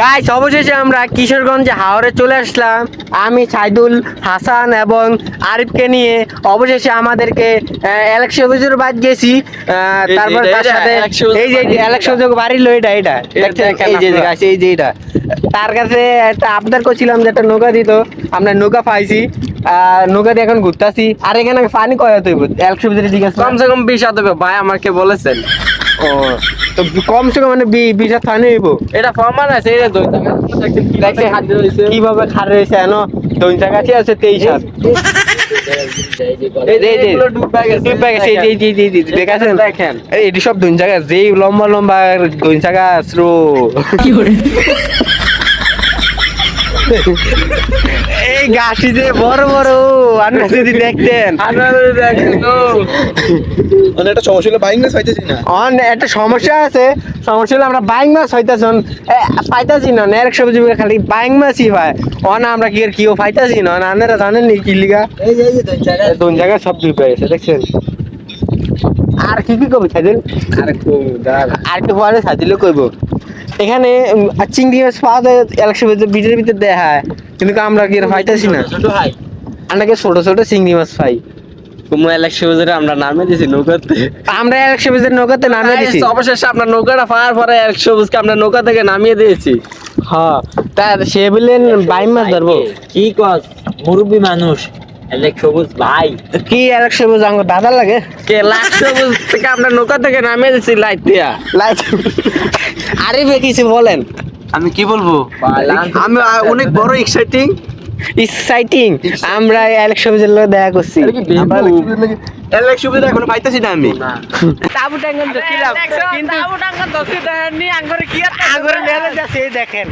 Guys অবশেষে আমরা কিশোরগঞ্জে হাওড়ে চলে আসলাম। আমি সাইদুল হাসান এবং আরিফকে নিয়ে অবশেষে আমাদেরকে ইলেকশন অফিসের বাদ গেছি। তারপর তার সাথে এই যে officer ইলেকশন বাড়ি লো এটা এটা? এই যে guys, এই যে এটা। তার কাছে একটা আবদার করছিলাম যে একটা নৌকা দিত আমরা নৌকা পাইছি। আহ, নৌকা দিয়ে এখন ঘুরতাছি। আর এখানে পানি কয় হতে ইলেকশন অফিসের দিকে কমসে কম বিশ হবে ভাই আমাকে বলেছেন। ও তো কমসে কম মানে বি থানে হইব? এটা ফরমান আছে এটা দুই টাকা দেখছে কীভাবে খার রয়েছে এন? দুই গাছে আছে তেইশ হাত? দেখেন। এটি সব দুই জায়গা যেই লম্বা লম্বা দুই জায়গা স্রো এই গাছি যে বড় বড় আপনি যদি দেখতেন। আপনারা দেখেন। মানে একটা সমস্যা হলো বাইক না পাইতেছি না? অন একটা সমস্যা আছে সমস্যা হলো আমরা বাইং মাছ পাইতাছি না নেরেক সবজি খালি বাইং মাছই পায় অন আমরা কি আর কিও পাইতাছি না আপনারা জানেন নি কি লিগা? এই যে দুই জায়গায়। সব গেছে দেখছেন? আর কি কি কবি সাইদুল? আরে আর কি পরে সাইদুল কইব। এখানে চিংড়ি মাছ পাওয়া যায় একশো ভিতরে বিটের ভিতরে দেয়া হয়। কিন্তু আমরা কি পাইতাছি না? ছোট আমরা কি ছোট ছোট চিংড়ি মাছ পাই? বাজারে আমরা নামে দিছি নৌকাতে। আমরা একশো নৌকাতে নামিয়ে দিছি। অবশেষে আপনার নৌকাটা পাওয়ার পরে একশো বুঝকে আমরা নৌকা থেকে নামিয়ে দিয়েছি। হ্যাঁ তা সে বললেন বাইম মাছ ধরবো। কি কস মুরব্বী মানুষ। এলেক সবুজ ভাই। কি একশো বুঝ আমার দাদা লাগে? কে লাখশো বুঝ থেকে আমরা নৌকা থেকে নামিয়ে দিয়েছি লাইট দিয়া। লাইট। আরে বে কিছু বলেন। আমি কি বলব? আমি অনেক বড় এক্সাইটিং এক্সাইটিং আমরা ইলেকশন লোক দেখা করছি। এখনও পাইতেছি না আমি। তাবু টাঙ্গন দছিলাম কিন্তু তাবু টাঙ্গন দছি দেননি আঙ্গরে কি আর আঙ্গরে নেলে যাচ্ছে দেখেন।